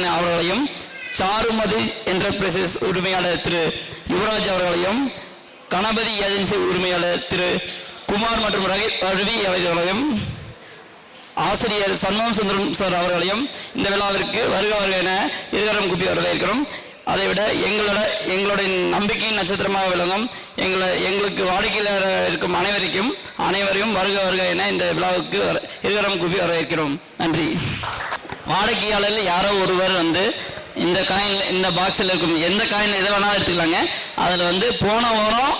Agencies அவர்களையும் Charumathi enterprises உரிமையாளர் திரு யுவராஜ் அவர்களையும் கணபதி ஏஜென்சி உரிமையாளர் திரு குமார் மற்றும் ரவி- அவர்களையும் ஆசிரியர் சண்முகம் சுந்தரம் சார் அவர்களையும் இந்த விழாவிற்கு வருக வருக என இருகரம் கூப்பி வரவேற்கிறோம். அதை விட எங்களோட எங்களுடைய நம்பிக்கையின் நட்சத்திரமாக விளங்கும் எங்களை எங்களுக்கு வாடிக்கையாளர் இருக்கும் அனைவருக்கும் அனைவரையும் வருக வருக என இந்த விழாவுக்கு வர- இருகரம் குப்பி வரவேற்கிறோம். நன்றி. வாடிக்கையாளரில் யாரோ ஒருவர் வந்து இந்த காயின் இந்த பாக்ஸில் இருக்கும் எந்த காயின் எதை வேணாலும் எடுத்துக்கலாங்க. அதில் வந்து போன வாரம்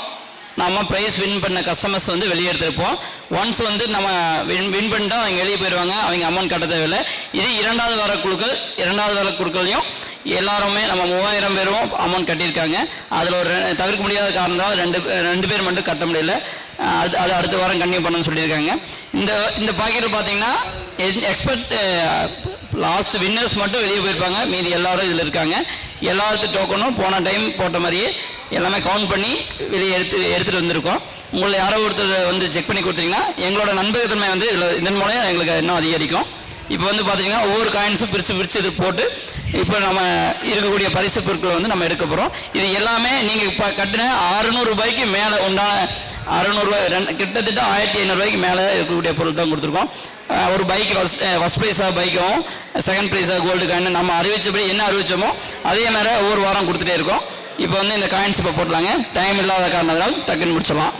நம்ம ப்ரைஸ் வின் பண்ண கஸ்டமர்ஸ் வந்து வெளியே எடுத்திருப்போம். ஒன்ஸ் வந்து நம்ம வின் வின் பண்ணிட்டோம் அவங்க வெளியே போயிடுவாங்க அவங்க அமௌண்ட் கட்ட தேவையில்லை. இது இரண்டாவது வார குழுக்கள் இரண்டாவது வார குழுக்களையும் எல்லாருமே நம்ம மூவாயிரம் பேரும் அமௌண்ட் கட்டியிருக்காங்க. அதில் ஒரு தவிர்க்க முடியாத காரணத்தால் ரெண்டு ரெண்டு பேர் மட்டும் கட்ட முடியல. அது அது அடுத்த வாரம் கண்டினியூ பண்ணணும்னு சொல்லியிருக்காங்க. இந்த இந்த பாக்கெட்டில் பார்த்தீங்கன்னா எக்ஸ்பர்ட் லாஸ்ட் வின்னர்ஸ் மட்டும் வெளியே போயிருப்பாங்க. மீதி எல்லாரும் இதில் இருக்காங்க. எல்லாத்து டோக்கனும் போன டைம் போட்ட மாதிரியே எல்லாமே கவுண்ட் பண்ணி வெளியே எடுத்து எடுத்துகிட்டு வந்திருக்கோம். உங்களை யாரோ ஒருத்தர் வந்து செக் பண்ணி கொடுத்தீங்கன்னா எங்களோட நண்பகத்தன்மை வந்து இதில் இதன் மூலம் எங்களுக்கு இன்னும் அதிகரிக்கும். இப்போ வந்து பார்த்தீங்கன்னா ஒவ்வொரு காயின்ஸும் பிரித்து பிரித்து இது போட்டு இப்போ நம்ம இருக்கக்கூடிய பரிசு பொருட்களை வந்து நம்ம எடுக்க போகிறோம் இது எல்லாமே நீங்கள் இப்போ கட்டின அறுநூறு ரூபாய்க்கு மேலே உண்டான அறுநூறுவா ரெண்டு கிட்டத்தட்ட ஆயிரத்தி ஐநூறுரூவாய்க்கு மேலே இருக்கக்கூடிய பொருள் தான் கொடுத்துருக்கோம். ஒரு பைக் ஃபஸ்ட் ஃபஸ்ட் ப்ரைஸாக பைக்கும் செகண்ட் ப்ரைஸாக கோல்டு காயின் நம்ம அறிவிச்சபடி என்ன அறிவிச்சோமோ அதே மாதிரி ஒவ்வொரு வாரம் கொடுத்துட்டே இருக்கோம். இப்போ வந்து இந்த காயின்ஸ் இப்போ போட்டுலாங்க. டைம் இல்லாத காரணத்தினால் டக்குன்னு முடிச்சிடலாம்.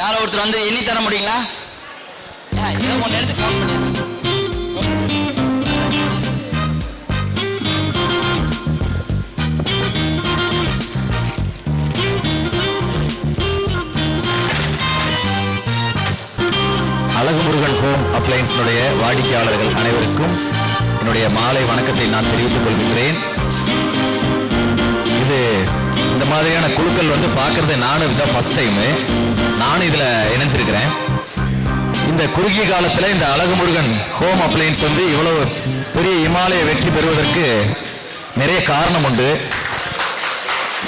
யாரோ ஒருத்தர் வந்து எண்ணி தர முடியுங்களா? ஏன், ஒன்று எடுத்து அழகுமுருகன் ஹோம் அப்ளையன்ஸினுடைய வாடிக்கையாளர்கள் அனைவருக்கும் என்னுடைய மாலை வணக்கத்தை நான் தெரிவித்துக் கொள்கிறேன் இது இந்த மாதிரியான குழுக்கள் வந்து பார்க்கறது நானும் இதுதான் ஃபர்ஸ்ட் டைமு நானும் இதில் இணைஞ்சிருக்கிறேன். இந்த குறுகிய காலத்தில் இந்த அழகுமுருகன் ஹோம் அப்ளையன்ஸ் வந்து இவ்வளவு பெரிய இமாலய வெற்றி பெறுவதற்கு நிறைய காரணம் உண்டு.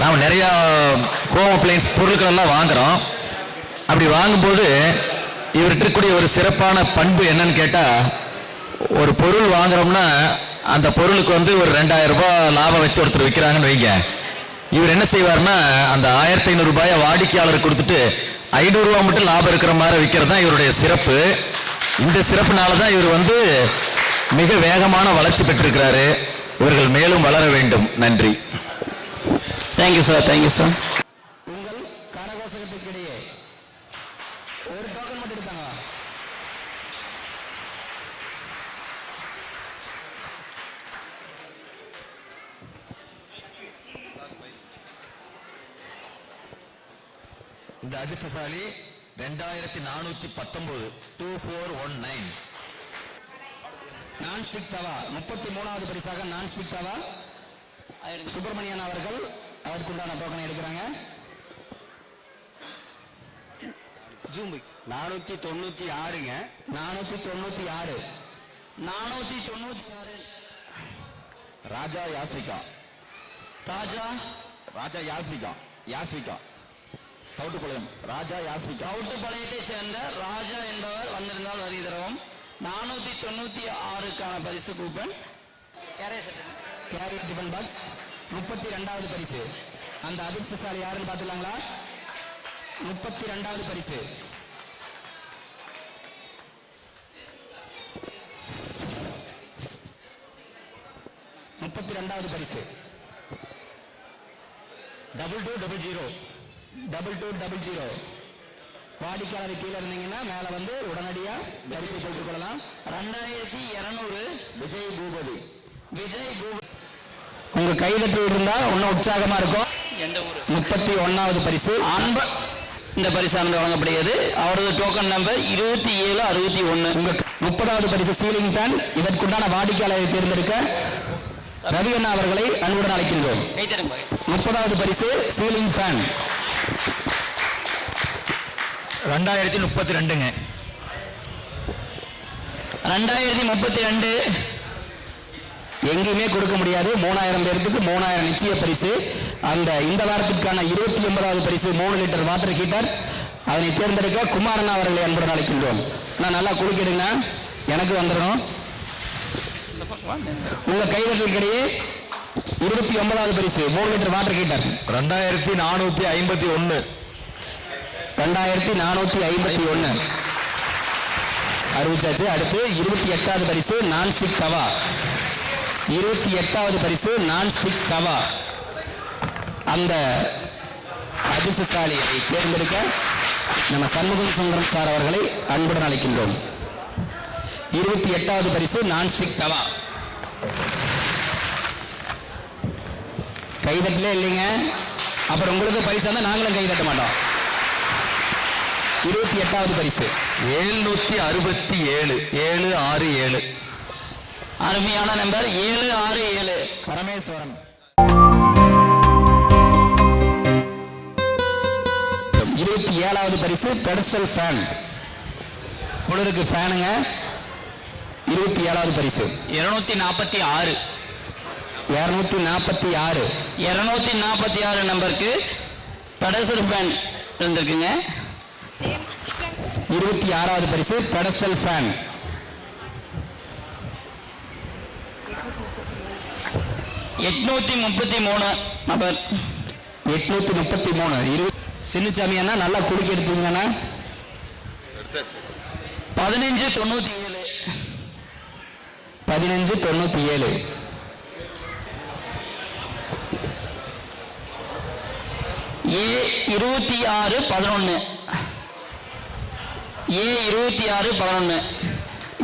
நாம் நிறையா ஹோம் அப்ளையன்ஸ் பொருட்கள் எல்லாம் வாங்குறோம். அப்படி வாங்கும்போது இவர்கிட்ட இருக்கக்கூடிய ஒரு சிறப்பான பண்பு என்னன்னு கேட்டால் ஒரு பொருள் வாங்குறோம்னா அந்த பொருளுக்கு வந்து ஒரு ரெண்டாயிரம் ரூபாய் லாபம் வச்சு ஒருத்தர் விற்கிறாங்கன்னு வைங்க. இவர் என்ன செய்வார்னா அந்த ஆயிரத்தி ஐநூறு ரூபாயை வாடிக்கையாளருக்கு கொடுத்துட்டு ஐநூறுரூவா மட்டும் லாபம் இருக்கிற மாதிரி விற்கிறது தான் இவருடைய சிறப்பு. இந்த சிறப்புனால தான் இவர் வந்து மிக வேகமான வளர்ச்சி பெற்றிருக்கிறாரு. இவர்கள் மேலும் வளர வேண்டும். நன்றி. தேங்க்யூ சார் தேங்க்யூ சார் உங்கள் கரகோசகத்துக்கிடையே ஒரு டோக்கன் மட்டும் எடுத்தாங்க இந்த அதிர்ஷ்டசாலி ரெண்டாயிரத்தி நானூத்தி பத்தொன்பது two four one nine nonstick tawa முப்பத்தி மூணாவது பரிசாக நான்ஸ்டிக் தவா சுப்பிரமணியன் அவர்கள் அதற்குண்டான டோக்கனை எடுக்கிறாங்க. நானூத்தி தொண்ணூத்தி ஆறுங்க. நானூத்தி தொண்ணூத்தி ஆறு. நானூற்றி தொண்ணூற்றி ஆறு. ராஜா யாஸ்விகா. ராஜா? ராஜா யாஸ்விகா. யாஸ்விகா. தவுட்டுப்பாளையம் ராஜா யாஸ்விகா கவுட்டுப்பாளையத்தை சேர்ந்த ராஜா என்பவர் வந்திருந்தால் வருகை தரவும். நானூற்றி தொண்ணூற்றி ஆறுக்கான பரிசு கூப்பன் கேரி டிஃபன் பாக்ஸ் முப்பத்தி ரெண்டாவது பரிசு. அந்த அதிர்ஷ்டசாலி யாருன்னு பார்த்துலாங்களா முப்பத்தி ரெண்டாவது பரிசு. முப்பத்தி ரெண்டாவது பரிசு. Double two double zero double two double zero வாடிக்கையாளர் கீழே இருந்தீங்கன்னா மேலே வந்து உடனடியாக பரிசு போட்டுக் கொள்ளலாம். ரெண்டாயிரத்தி இரநூறு. விஜய் பூபதி. விஜய் பூ உங்க கைதட்டி இருந்தா இன்னும் உற்சாகமா இருக்கும். எந்த ஊர்? முப்பத்தி ஒன்னாவது பரிசு. அன்ப இந்த பரிசானது வழங்கப்படுகிறது. அவரது டோக்கன் நம்பர் இருபத்தி ஏழு அறுபத்தி ஒன்று உங்க முப்பதாவது பரிசு சீலிங் ஃபேன் இதற்குண்டான வாடிக்கையாளரை தேர்ந்தெடுக்க ரவி அண்ணா அவர்களை அன்புடன் அழைக்கின்றோம். முப்பதாவது பரிசு சீலிங் ஃபேன் ரெண்டாயிரத்தி முப்பத்தி ரெண்டுங்க. ரெண்டாயிரத்தி முப்பத்தி ரெண்டு எங்கேயுமே கொடுக்க முடியாது. மூணாயிரம் பேருக்கு மூணாயிரம் நிச்சய பரிசு. அந்த இந்த வாரத்திற்கான இருபத்தி ஒன்பதாவது பரிசு மூணு லிட்டர் வாட்டர் ஹீட்டர். அதனை தேர்ந்தெடுக்க குமாரண்ணா அவர்களை அன்புடன் அழைக்கின்றோம். நான் நல்லா குளிக்கிடுங்க. எனக்கு வந்துடணும். உங்கள் கைதட்டலுக்கிடையே இருபத்தி ஒன்பதாவது பரிசு. மூணு லிட்டர் வாட்டர் ஹீட்டர் ரெண்டாயிரத்தி நானூத்தி ஐம்பத்தி ஒன்னு. ரெண்டாயிரத்தி நானூத்தி ஐம்பத்தி ஒன்னு. அறிவிச்சாச்சு. அடுத்து இருபத்தி எட்டாவது பரிசு நான் ஸ்டிக் தவா. இருபத்தி எட்டாவது பரிசு நான் ஸ்டிக் தவா. அந்த அதிர்ஷ்டசாலியை தேர்ந்தெடுக்க நம்ம சண்முகம் சுந்தரம் சார் அவர்களை அன்புடன் அழைக்கின்றோம். இருபத்தி எட்டாவது பரிசு நான் ஸ்டிக் தவா. கைதட்டலே இல்லைங்க. அப்புறம் உங்களுக்கு பரிசு வந்தா நாங்களும் கை தட்ட மாட்டோம். இருபத்தி எட்டாவது பரிசு. எழுநூத்தி அறுபத்தி ஏழு. ஏழு ஆறு ஏழு. அருமையான நம்பர் ஏழு ஆறு ஏழு. பரமேஸ்வரன். இருபத்தி ஏழாவது பரிசு பெடஸ்டல் ஃபேன். குளிருக்கு ஃபேனுங்க. இருபத்தி ஏழாவது பரிசு. இருநூத்தி நாற்பத்தி ஆறு. இருநூத்தி நாற்பத்தி ஆறு. இருநூத்தி நாற்பத்தி ஆறு நம்பருக்கு பெடசல் ஃபேன் இருந்திருக்குங்க இருபத்தி ஆறாவது பரிசு பெடஸ்டல் ஃபேன் எட்நூத்தி முப்பத்தி மூணு நம்பர் எட்நூத்தி முப்பத்தி மூணு. இருபது சின்னசாமி அண்ணா நல்லா குலுக்கி எடுத்தீங்கண்ணா. பதினஞ்சு தொண்ணூத்தி ஏழு. பதினஞ்சு தொண்ணூத்தி ஏழு. இருபத்தி ஆறு பதினொன்னு. ஏ இருபத்தி ஆறு பதினொன்னு.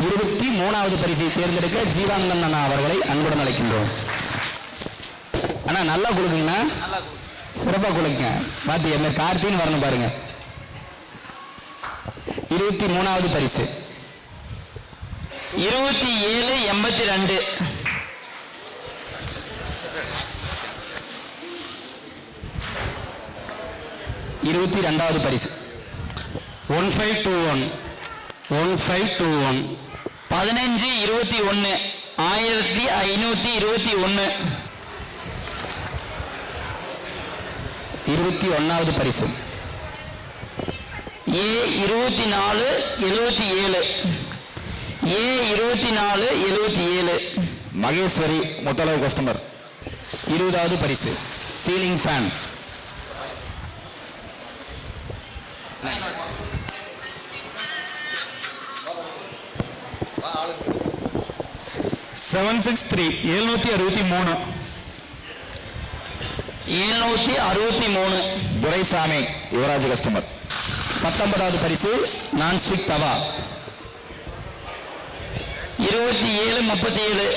இருபத்தி மூணாவது பரிசை தேர்ந்தெடுக்க ஜீவானந்தன் அண்ணா அவர்களை அன்புடன் அழைக்கின்றோம். அண்ணா நல்லா கொடுக்குங்கண்ணா சிறப்பாக கொடுங்க பார்த்து என்ன கார்த்தின்னு வரணும் பாருங்க. இருபத்தி மூணாவது பரிசு. இருபத்தி ஏழு எண்பத்தி ரெண்டு. இருபத்தி ரெண்டாவது பரிசு. One five two one one five two one பதினஞ்சு இருபத்தி ஒன்று ஆயிரத்தி ஐநூற்றி இருபத்தி ஒன்று இருபத்தி ஒன்னாவது பரிசு. ஏ இருபத்தி நாலு எழுபத்தி ஏழு. ஏ இருபத்தி நாலு எழுபத்தி ஏழு. மகேஸ்வரி முத்தளவு கஸ்டமர் இருபதாவது பரிசு. Ceiling fan seven six three எழுநூற்றி அறுபத்தி மூணு. எழுநூற்றி அறுபத்தி மூணு. துரைசாமி யுவராஜ் கஸ்டமர் பத்தொன்பதாவது பரிசு நான்ஸ்டிக் தவா. இருபத்தி ஏழு முப்பத்தி ஏழு.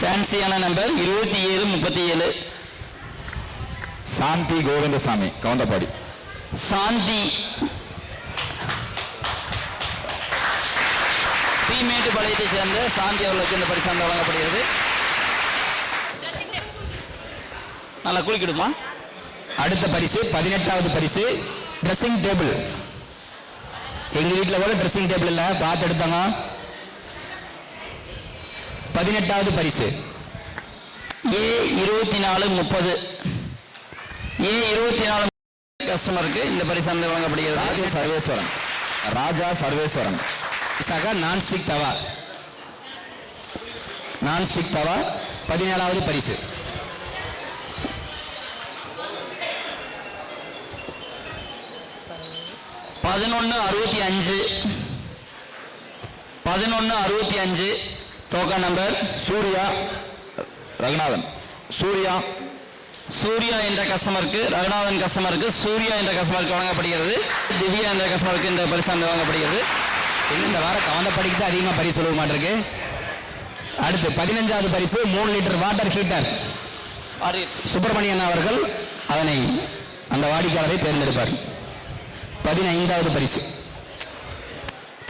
ஃபேன்சியான நம்பர் இருபத்தி ஏழு முப்பத்தி ஏழு. சாந்தி கோவிந்தசாமி கவுந்தப்பாடி சாந்தி. பீமேட்டுப்பாளையத்தை சேர்ந்த சாந்தி அவர்களுக்கு இந்த பரிசாந்து வழங்கப்படுகிறது. நல்லா குளிக்கிடுமா? அடுத்த பரிசு பதினெட்டாவது பரிசு ட்ரெஸ்ஸிங் டேபிள் எங்க வீட்டில் கூட ட்ரெஸ்ஸிங் டேபிள் இல்லை பார்த்து எடுத்தாங்க. பதினெட்டாவது பரிசு. ஏ இருபத்தி நாலு முப்பது. ஏ இருபத்தி நாலு கஸ்டமருக்கு இந்த பரிசாந்து வழங்கப்படுகிறது. ராஜா சர்வேஸ்வரன். ராஜா சர்வேஸ்வரன். சக நான்ஸ்டிக் தவா. நான்ஸ்டிக் தவா பதினேழாவது பரிசு. பதினொன்று அறுபத்தி அஞ்சு. பதினொன்று அறுபத்தி அஞ்சு டோக்கன் நம்பர் சூர்யா ரகுநாதன். சூர்யா. சூர்யா என்ற கஸ்டமருக்கு ரகுநாதன் கஸ்டமருக்கு சூர்யா என்ற கஸ்டமருக்கு வழங்கப்படுகிறது. திவ்யா என்ற கஸ்டமருக்கு இந்த பரிசாந்து வழங்கப்படுகிறது. இன்னும் இந்த வாரம் கவனப்படிக்கு தான் அதிகமாக பரிசு சொல்ல மாட்டிருக்கு. அடுத்து பதினஞ்சாவது பரிசு மூணு லிட்டர் வாட்டர் ஹீட்டர் சுப்பிரமணியன் அவர்கள் அதனை அந்த வாடிக்கையாளரை தேர்ந்தெடுப்பார். பதினைந்தாவது பரிசு.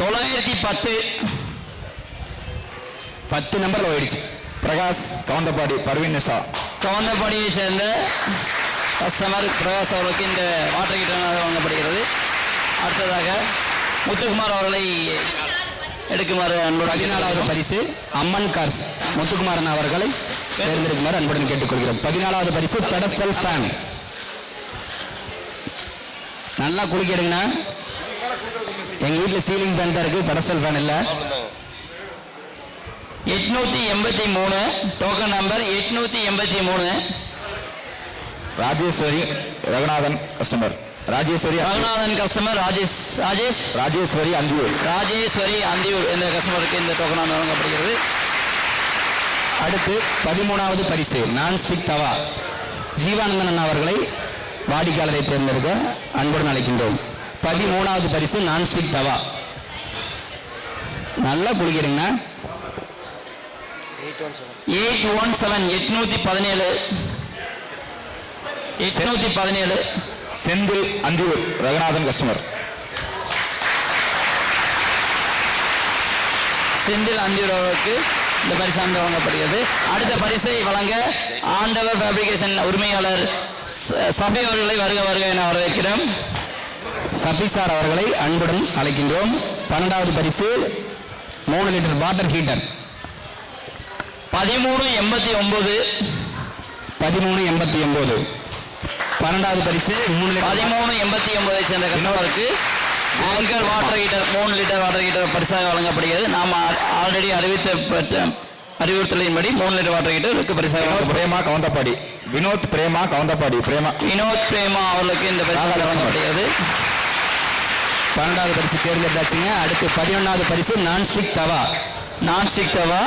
தொள்ளாயிரத்தி பத்து. பத்து நம்பர் போயிடுச்சு. பிரகாஷ் கவுந்தப்பாடி பர்வீன் நிஷா. கவுந்தப்பாடியை சேர்ந்த கஸ்டமர் பிரகாஷ் அவர்களுக்கு இந்த வாட்டர் ஹீட்டர் வழங்கப்படுகிறது அடுத்ததாக முத்துக்குமார் அவர்களை எடுக்குமாறு அன்போடு பதினாலாவது பரிசு அம்மன் கார்ஸ் முத்துக்குமாரன் அவர்களை தேர்ந்தெடுக்குமாறு அன்புடன் கேட்டுக்கொள்கிறோம். பதினாலாவது பரிசு பெடஸ்டல் ஃபேன். நல்லா குளிக்கிறீங்கண்ணா எங்கள் வீட்டில் சீலிங் ஃபேன் தான் இருக்குது பெடஸ்டல் ஃபேன் இல்லை. எட்நூற்றி எண்பத்தி மூணு டோக்கன் நம்பர் எட்நூற்றி எண்பத்தி மூணு. Rajeswari Raghunathan customer Rajeswari Raghunathan customer Rajesh Rajesh. Rajeswari Anthiyur. Rajeswari Anthiyur என்ற கஸ்டமருக்கு இந்த டோக்கன் வழங்கப்படுகிறது. அடுத்து பதிமூணாவது பரிசு நான்ஸ்டிக் தவா. ஜீவானந்தன் அவர்களை வாடிக்கையாளரை தேர்ந்தெடுக்க அன்புடன் அழைக்கின்றோம். பதிமூணாவது பரிசு நான்ஸ்டிக் தவா. நல்லா குளிக்கிறீங்கண்ணா. எயிட் ஒன் செவன் எட்நூத்தி பதினேழு. எட்நூத்தி பதினேழு. செந்தில் அந்தியூர் ரகுநாதன் கஸ்டமர் செந்தில் அந்தியூர் அவர்களுக்கு இந்த பரிசானது வழங்கப்படுகிறது. அடுத்த பரிசை வழங்க ஆண்டவர் ஃபேப்ரிகேஷன் உரிமையாளர் சபை அவர்களை வருக வருக என வரவேற்கிறோம். சபீசார் அவர்களை அன்புடன் அழைக்கின்றோம். பன்னெண்டாவது பரிசு மூணு லிட்டர் வாட்டர் ஹீட்டர் பதிமூணு எண்பத்தி ஒன்பது. பதிமூணு எண்பத்தி ஒன்பது. பன்னெண்டாவது பரிசு மூணு பதிமூணு எண்பத்தி ஒன்பதை சேர்ந்த கஸ்டமருக்கு ஆங்கர் வாட்டர் ஹீட்டர் மூணு லிட்டர் வாட்டர் ஹீட்டர் பரிசாக வழங்கப்படுகிறது. நாம் ஆல்ரெடி அறிவித்த அறிவுறுத்தலின்படி மூணு லிட்டர் வாட்டர் ஹீட்டருக்கு பரிசாக பிரேமா கவுந்தப்பாடி வினோத் பிரேமா கவுந்தப்பாடி பிரேமா. வினோத் பிரேமா அவர்களுக்கு இந்த பரிசாக வழங்கப்படுகிறது. பன்னெண்டாவது பரிசு தேர்ந்தெடுத்தாச்சுங்க. அடுத்து பதினொன்றாவது பரிசு நான்ஸ்டிக் தவா. நான்ஸ்டிக் தவா.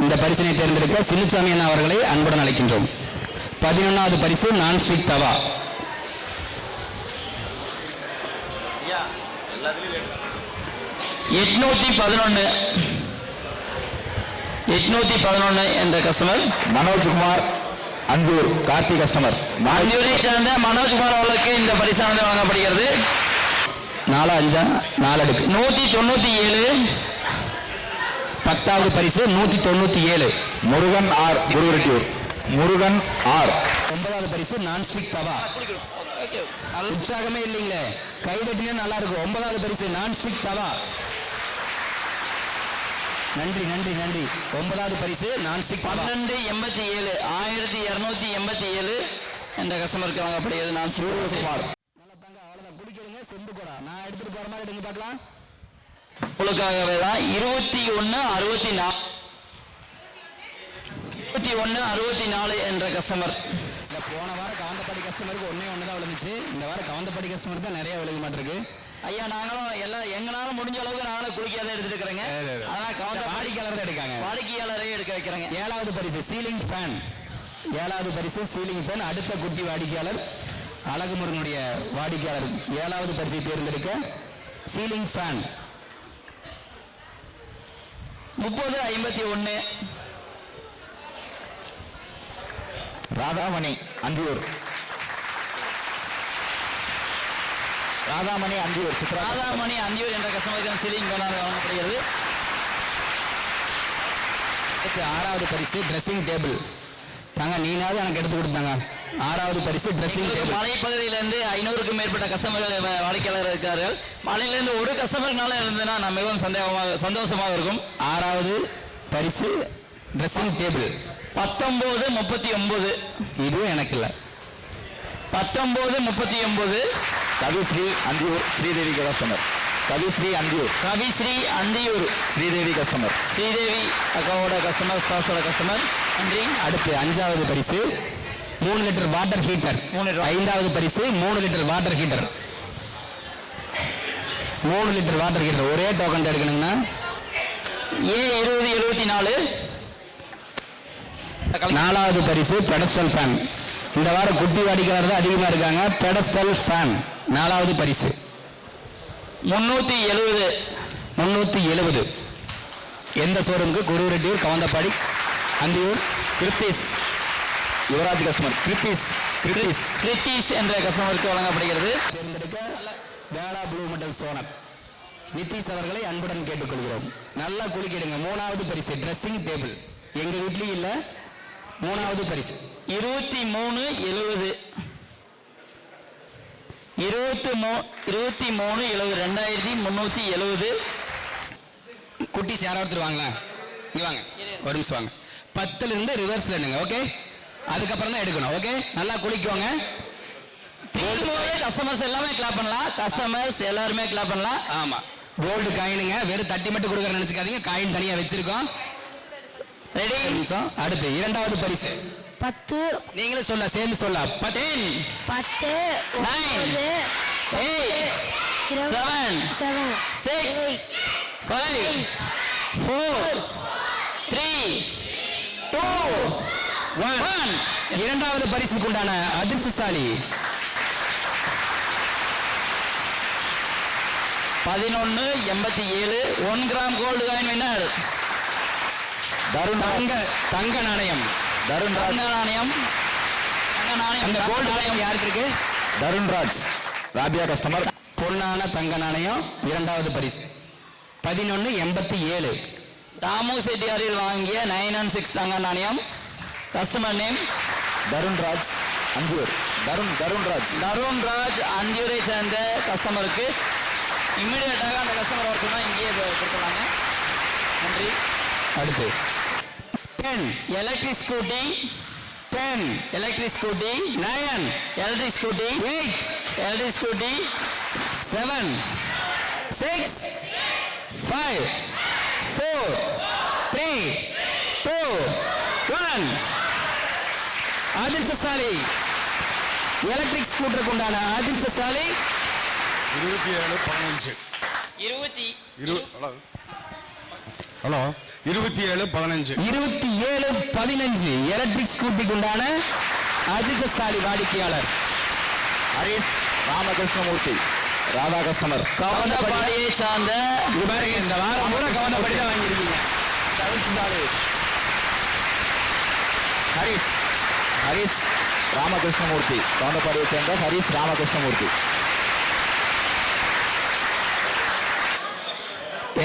இந்த பரிசினை தேர்ந்தெடுக்க சின்னசாமி அண்ணா அவர்களை அன்புடன் அழைக்கின்றோம். பதினொன்றாவது பரிசு நான்ஸ்டிக் தவா. எட்நூத்தி பதினொன்று எட்நூத்தி பதினொன்று என்ற கஸ்டமர் மனோஜ்குமார் அந்தியூர் கார்த்தி கஸ்டமர் அந்தியூரை சேர்ந்த மனோஜ்குமார் அவர்களுக்கு இந்த பரிசானது வழங்கப்படுகிறது நாலு அஞ்சா நாலு அடுக்கு. நூத்தி தொண்ணூத்தி ஏழு. பத்தாவது பரிசு நூற்றி தொண்ணூற்றி ஏழு. முருகன் ஆர் குருவரெட்டியூர். முருகன் ஆர். ஒன்பதாவது பரிசு நான்ஸ்டிக் தவா உற்சாகமே இல்லைங்களே. கை தட்டினா நல்லா இருக்கும் ஒன்பதாவது பரிசு நான்ஸ்டிக் தவா நன்றி நன்றி நன்றி. ஒன்பதாவது பரிசு நான்ஸ்டிக் தவா பன்னெண்டு எண்பத்தி ஏழு. ஆயிரத்தி இருநூத்தி எண்பத்தி ஏழு. என்ற கஸ்டமருக்கு வழங்கப்படுகிறது நான் சிவகுமார் நல்லா தாங்க அவ்வளோதான் குடிக்கிறீங்க செம்பு கூட நான் எடுத்துட்டு போற மாதிரி எடுங்க பார்க்கலாம் உங்களுக்காகவே தான் இருபத்தி ஒன்று அறுபத்தி நாலு. இருபத்தி ஒன்று அறுபத்தி நாலு என்ற கஸ்டமர் இந்த போன வாரம் கவந்தப்படி கஸ்டமருக்கு ஒண்ணே ஒன்று தான் விழுந்துச்சு. இந்த வாரம் கவந்தப்படி கஸ்டமருக்கு தான் நிறைய விழுக மாட்டிருக்கு. ஐயா நாங்களும் எல்லாம் எங்களால முடிஞ்ச அளவுக்கு நாங்களும் குளிக்காத எடுத்துட்டு இருக்கிறேங்க. ஆனா கவுந்த வாடிக்கையாளர் தான் எடுக்காங்க. வாடிக்கையாளரே எடுக்க வைக்கிறேங்க. ஏழாவது பரிசு சீலிங் ஃபேன் ஏழாவது பரிசு சீலிங் ஃபேன் அடுத்த குட்டி வாடிக்கையாளர் அழகுமுருகனுடைய வாடிக்கையாளர். ஏழாவது பரிசை தேர்ந்தெடுக்க சீலிங் ஃபேன் முப்பது ஐம்பத்தி ஒன்று. ராதாமணி அந்தியூர். ராதாமணி அந்தியூர் சித்ரா. ராதாமணி அந்தியூர் என்ற கஸ்டமருக்கு சீலிங் கொண்டாந்து வழங்கப்படுகிறது. ஆறாவது பரிசு ட்ரெஸ்ஸிங் டேபிள் தாங்க நீனாவது எனக்கு எடுத்து கொடுத்தாங்க. ஆறாவது பரிசு ட்ரெஸ்ஸிங் டேபிள் மலைப்பகுதியிலிருந்து ஐநூறுக்கும் மேற்பட்ட கஸ்டமர்கள் வாடிக்கையாளர் இருக்கார்கள். மலையிலிருந்து ஒரு கஸ்டமர்னால இருந்ததுன்னா நான் மிகவும் சந்தேகமாக சந்தோஷமாக இருக்கும். ஆறாவது பரிசு ட்ரெஸ்ஸிங் டேபிள் பத்தொன்பது முப்பத்தி ஒன்பது இதுவும் எனக்கு இல்லை. பத்தொன்பது முப்பத்தி ஒன்பது கவிஸ்ரீ அந்தியூர் ஸ்ரீதேவி கஸ்டமர் கவிஸ்ரீ அந்தியூர். கவிஸ்ரீ அந்தியூர். ஸ்ரீதேவி கஸ்டமர் ஸ்ரீதேவி அக்காவோட கஸ்டமர் ஸ்டாஃப்ஸோட கஸ்டமர். நன்றி. அடுத்து அஞ்சாவது பரிசு மூணு லிட்டர் வாட்டர் ஹீட்டர். மூணு. ஐந்தாவது பரிசு மூணு லிட்டர் வாட்டர் ஹீட்டர். மூணு லிட்டர் வாட்டர் ஹீட்டர். ஒரே டோக்கன் எடுக்கணுங்கண்ணா. ஏ இருபது எழுபத்தி நாலு. நாலாவது பரிசு பெடஸ்டல் ஃபேன் இந்த வாரம் குட்டி வாடிக்கையாளர் தான் அதிகமாக இருக்காங்க. பெடஸ்டல் ஃபேன் நாலாவது பரிசு. முன்னூத்தி எழுபது முன்னூற்றி எழுபது எந்த ஷோரூமுக்கு குருரெட்டியூர் கவந்தப்பாடி அந்தியூர் கிருத்திஸ் யுவராஜ் கஸ்டமர் கிருத்திஸ் கிருத்திஸ் கிரிட்டிஸ் என்ற கஸ்டமருக்கு வழங்கப்படுகிறது. தேர்ந்தெடுக்க வேளா ப்ளூ மெட்டல் சோனர் நிதிஷ் அவர்களை அன்புடன் கேட்டுக்கொள்கிறோம். நல்லா குளிக்கிடுங்க. மூணாவது பரிசு ட்ரெஸ்ஸிங் டேபிள் எங்க வீட்லயும் இல்ல மூணாவது பரிசு. இருபத்தி மூணு எழுபது. இருபத்தி மூ இருபத்தி மூணு எழுபது. ரெண்டாயிரத்தி முந்நூற்றி எழுபது. குட்டிஸ் யாராவது ஒருத்தர் வாங்களேன் இங்க வாங்க. ஒரு நிமிஷம் வாங்க. பத்துல இருந்து ரிவர்ஸ்ல எண்ணுங்க ஓகே அதுக்கப்புறம் தான் எடுக்கணும் ஓகே நல்லா குளிக்கோங்க. கஸ்டமர்ஸ் எல்லாமே கிளாப் பண்ணலாம். கஸ்டமர்ஸ் எல்லாருமே கிளாப் பண்ணலாம். ஆமா. கோல்டு காயினுங்க வெறும் தட்டி மட்டும் கொடுக்குற நினைச்சுக்காதீங்க. காயின் தனியா வச்சிருக்கோம். ரெடி நிமிஷம். அடுத்து இரண்டாவது பரிசு. பத்து. நீங்களும் சொல்ல சேர்ந்து சொல்ல. பத்து. பத்து. ஒன்பது. Eight seven seven six five four three two one இரண்டாவது பரிசுக்கு உண்டான அதிர்ஷ்டசாலி. பதினொன்று எண்பத்தி ஏழு one gram gold coin winner Tarun தங்க தங்க நாணயம். தருண் தங்க நாணயம். தங்க நாணயம். அந்த கோல்டு நாணயம். யாருக்கு இருக்கு? தருண் ராஜ். ராபியா கஸ்டமர் பொன்னான தங்க நாணயம் இரண்டாவது பரிசு. பதினொன்னு எண்பத்தி ஏழு. தாமு செட்டியாரில் வாங்கிய நைன் ஒன் சிக்ஸ் தங்க நாணயம். Customer name Tarun Raj Anjur. Tarun Tarun Raj. Tarun Raj அந்தியூரை சேர்ந்த கஸ்டமருக்கு இம்மிடியட்டாக அந்த கஸ்டமர் வர சொன்னால் இங்கேயே கொடுத்துருவாங்க நன்றி. அடுத்து. Ten electric scooty ten electric scooty nine electric scooty eight electric scooty seven six five four three two one அதிர்ஷ்டசாலி எலக்ட்ரிக் ஸ்கூட்டருக்கு உண்டான அதிர்ஷ்டசாலி இருபத்தி ஏழு பதினஞ்சு. இருபத்தி இரு ஹலோ. இருபத்தி ஏழு பதினஞ்சு. இருபத்தி ஏழு பதினஞ்சு. எலக்ட்ரிக் ஸ்கூட்டிக்கு உண்டான அதிர்ஷ்டசாலி வாடிக்கையாளர். ஹரிஷ் ராமகிருஷ்ணமூர்த்தி ராதா கஸ்டமர் கவனப்பாடியை சார்ந்த இது பாருங்க இந்த வாரம் பூரா கவனப்படி தான் வாங்கியிருக்கீங்க. ஹரிஷ் ஹரிஷ் ராமகிருஷ்ணமூர்த்தி. கவுண்டப்பாடியை சேர்ந்த ஹரிஷ் ராமகிருஷ்ணமூர்த்தி.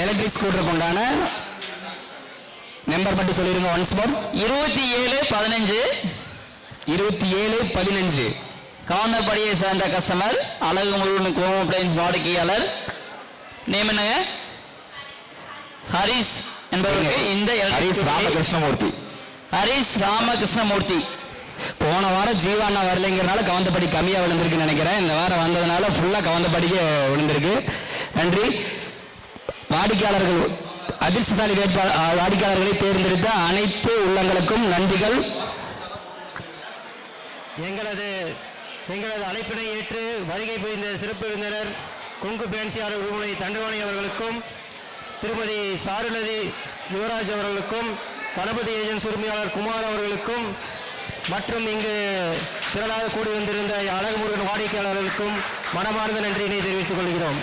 எலக்ட்ரிக் ஸ்கூட்டருக்கு உண்டான நம்பர் மட்டும் சொல்லிருங்க ஒன்ஸ் மோர் இருபத்தி ஏழு பதினஞ்சு. இருபத்தி ஏழு பதினஞ்சு. கவனப்படியை சேர்ந்த customer Azhagu Murugan home appliances வாடிக்கையாளர். நேம் என்னங்க? ஹரிஸ் என்பவருக்கு இந்த scooty- ராமகிருஷ்ணமூர்த்தி. ஹரிஸ் ராமகிருஷ்ணமூர்த்தி. போன வாரம் ஜீவாண்ணா வரலைங்கிறனால கவந்தப்படி கம்மியாக விழுந்திருக்குன்னு நினைக்கிறேன். இந்த வாரம் வந்ததுனால ஃபுல்லாக கவந்தப்படிக்கு விழுந்திருக்கு. நன்றி. வாடிக்கையாளர்கள் அதிர்ஷ்டசாலி வேட்பாளர் வாடிக்கையாளர்களை தேர்ந்தெடுத்த அனைத்து உள்ளங்களுக்கும் நன்றிகள். எங்களது எங்களது அழைப்பினை ஏற்று வருகை புரிந்த சிறப்பு விருந்தினர் கொங்கு பேன்சியார் உருமுனை தண்டுவாணி அவர்களுக்கும் திருமதி சாருலதி யுவராஜ் அவர்களுக்கும் கணபதி ஏஜென்ஸ் உரிமையாளர் குமார் அவர்களுக்கும் மற்றும் இங்கு திரளாக கூடி வந்திருந்த அழகுமுருகன் வாடிக்கையாளர்களுக்கும் மனமார்ந்த நன்றியினை தெரிவித்துக் கொள்கிறோம்.